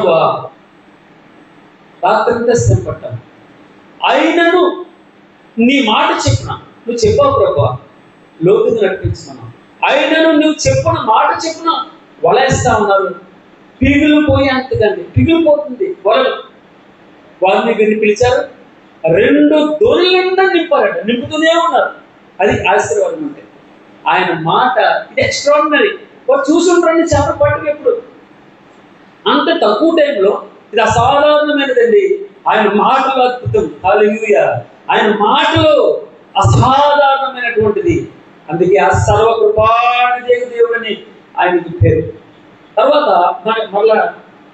ప్రభు రాత్రంతా శ్రమ పడ్డాను ఆయనను నీ మాట చెప్పిన నువ్వు చెప్పావు ప్రభు లోతుగా నడిపించుకున్నావు ఆయనను నువ్వు చెప్పిన మాట చెప్పిన వలేస్తా ఉన్నారు. పిగులు పోయి పిగులు పిగిలిపోతుంది వలలు. వారిని వీరిని పిలిచారు. రెండు దొరికిందా నింపారట నింపుతూనే ఉన్నారు. అది ఆశీర్వాదం అంటే. ఆయన మాట ఇది ఎక్స్ట్రాడినరీ వారు చూసుంటారని చేపలు పట్టుకు ఎప్పుడు? అంత తక్కువ టైంలో ఇది అసాధారణమైనదండి. ఆయన మాటలు అద్భుతం. హల్లెలూయా ఆయన మాటలు అసాధారణమైనటువంటిది. అందుకే ఆ సర్వ కృపాణ దేవుడని ఆయనకి పేరు. తర్వాత మనకి మళ్ళా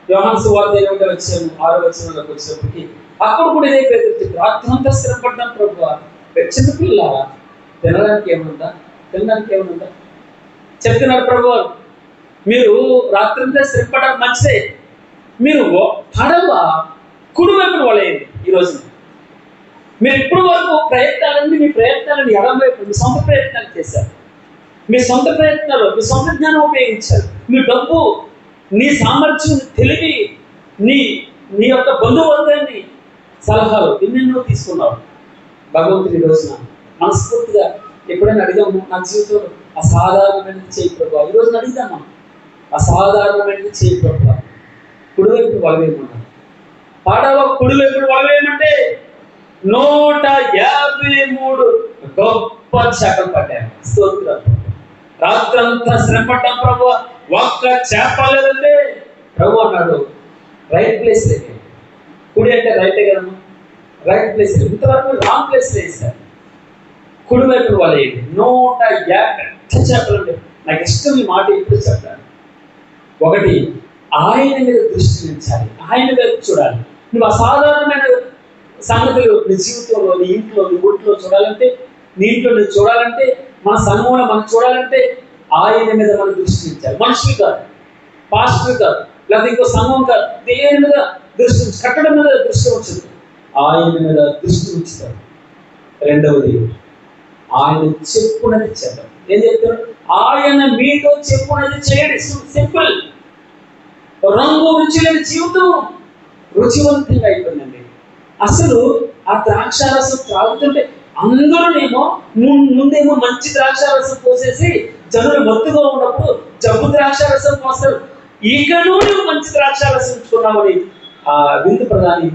వ్యవహాన్స్ వార్త ఇరవై వచ్చాము ఆరో వచ్చినలోకి వచ్చేప్పటికి అక్కడ కూడా ఇదే పేరు చెప్పి రాత్రంతా స్థిరపడ్డాం ప్రభు చిన్నపిల్ల తినడానికి ఏముందా? తినడానికి ఏముందా? చెప్తున్నారు ప్రభు మీరు రాత్రింతా స్థిరపడడం మంచిదే. మీరు పడవ కుడివైపున వలయండి ఈ రోజున. మీరు ఇప్పుడు వరకు ప్రయత్నాలన్నీ మీ ప్రయత్నాలను ఎడమవైపు మీ సొంత ప్రయత్నాలు చేశారు. మీ సొంత ప్రయత్నాలు మీ సొంత జ్ఞానం ఉపయోగించారు. మీ డబ్బు నీ సామర్థ్యం తెలివి నీ నీ యొక్క బంధువర్గాన్ని సలహాలు ఎన్నెన్నో తీసుకున్నావు భగవంతుడి రోజున మనస్ఫూర్తిగా ఎప్పుడైనా అడిగాము నా జీవితంలో? అసాధారణమైన చేయి ప్రభావ ఈ రోజున అడిగిదాం మనం అసాధారణమైనది చేయి ప్రభావ కుడివైపు వలవేయమన్నారు పాడవ కుడివైపు వలవేయమంటే నూట యాభై మూడు గొప్ప చేపలు పట్టారు స్తోత్రం రాత్రంతా శ్రమపడ్డాం ప్రభు. ఒక్క చేప లేదంటే ప్రభు అన్నాడు రైట్ ప్లేస్ లేదు కుడి అంటే రైటే కదమ్మా? రైట్ ప్లేస్ లేదు ఇంతవరకు రాంగ్ ప్లేస్ లేదు సార్. కుడి వైపు వాళ్ళేయండి నూట యాభై. చేపలు అంటే నాకు ఇష్టం ఈ మాట ఎప్పుడు చెప్తాను ఒకటి ఆయన మీద దృష్టి ఉంచాలి ఆయన మీద చూడాలి. నువ్వు అసాధారణమైన సంగతులు నీ జీవితంలో నీ ఇంట్లో నీ ఊట్లో చూడాలంటే నీ ఇంట్లో నువ్వు చూడాలంటే మన సమూహం మనం చూడాలంటే ఆయన మీద మనం దృష్టి ఉంచాలి మనుషులు కాదు పాస్టర్ కాదు లేదా ఇంకో సంఘం కాదు. దేని మీద దృష్టి కట్టడం మీద దృష్టి ఉంచదు. ఆయన మీద దృష్టి ఉంచుతారు. రెండవది ఆయన చెప్పునది చేద్దాం ఏం చెప్తారు? ఆయన మీతో చెప్పునది చేయడం. సింపుల్ రంగు రుచి లేని జీవితం రుచివంతంగా అయిపోయిందండి. అసలు ఆ ద్రాక్షారసం త్రాగుతుంటే అందరూనేమో ము- ముందేమో మంచి ద్రాక్షారసం పోసేసి జనులు మత్తుగా ఉన్నప్పుడు జబ్బు ద్రాక్షారసం పోస్తారు ఇకను నువ్వు మంచి ద్రాక్షారసం ఉంచుకున్నామని ఆ విందు ప్రధాని